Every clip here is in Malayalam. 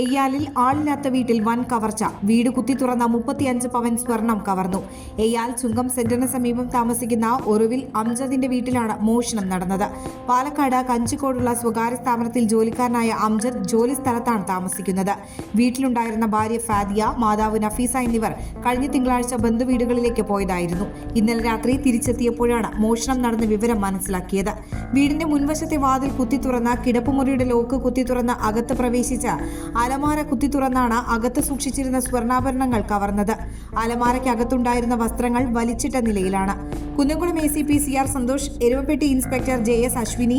എയ്യാലിൽ ആളില്ലാത്ത വീട്ടിൽ വൻ കവർച്ച. വീട് കുത്തി തുറന്ന മുപ്പത്തിയഞ്ച് പവൻ സ്വർണം കവർന്നു. എയ്യാൽ ചുങ്കം സെന്ററിന് സമീപം താമസിക്കുന്ന ഒറുവിൽ അംജദിന്റെ വീട്ടിലാണ് മോഷണം നടന്നത്. പാലക്കാട് കഞ്ചിക്കോടുള്ള സ്വകാര്യ സ്ഥാപനത്തിൽ ജോലിക്കാരനായ അംജദ് ജോലി സ്ഥലത്താണ് താമസിക്കുന്നത്. വീട്ടിലുണ്ടായിരുന്ന ഭാര്യ ഫാദിയ മാതാവ് നഫീസ എന്നിവർ കഴിഞ്ഞ തിങ്കളാഴ്ച ബന്ധുവീടുകളിലേക്ക് പോയതായിരുന്നു. ഇന്നലെ രാത്രി തിരിച്ചെത്തിയപ്പോഴാണ് മോഷണം നടന്ന വിവരം മനസ്സിലാക്കിയത്. വീടിന്റെ മുൻവശത്തെ വാതിൽ കുത്തി തുറന്ന കിടപ്പുമുറിയുടെ ലോക്ക് കുത്തി തുറന്ന് അകത്ത് പ്രവേശിച്ച അലമാര കുത്തി തുറന്നാണ് അകത്ത് സൂക്ഷിച്ചിരുന്ന സ്വർണാഭരണങ്ങൾ കവർന്നത്. അലമാരയ്ക്കകത്തുണ്ടായിരുന്ന വസ്ത്രങ്ങൾ വലിച്ചിട്ട നിലയിലാണ്. Kunnamkulam A C P C R Santhosh Eruvappetti inspector J S Ashwini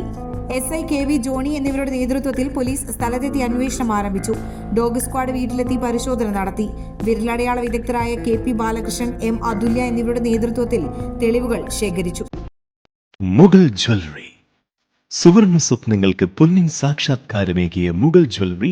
S I K V Johny എന്നിവരുടെ നേതൃത്വത്തിൽ പോലീസ് സ്ഥലത്തെത്തി അന്വേഷണം ആരംഭിച്ചു. ഡോഗ് സ്ക്വാഡ് വീട്ടിലെത്തി പരിശോധന നടത്തി. വിരലടയാള വിദഗ്ധരായ K P Balakrishnan M Athulya എന്നിവരുടെ നേതൃത്വത്തിൽ തെളിവുകൾ ശേഖരിച്ചു. മുഗൾ ജ്വല്ലറി. സുവർണ സ്വപ്നങ്ങൾക്ക് പൊന്നിൻ സാക്ഷാത്കാരമേകിയ മുഗൾ ജ്വല്ലറി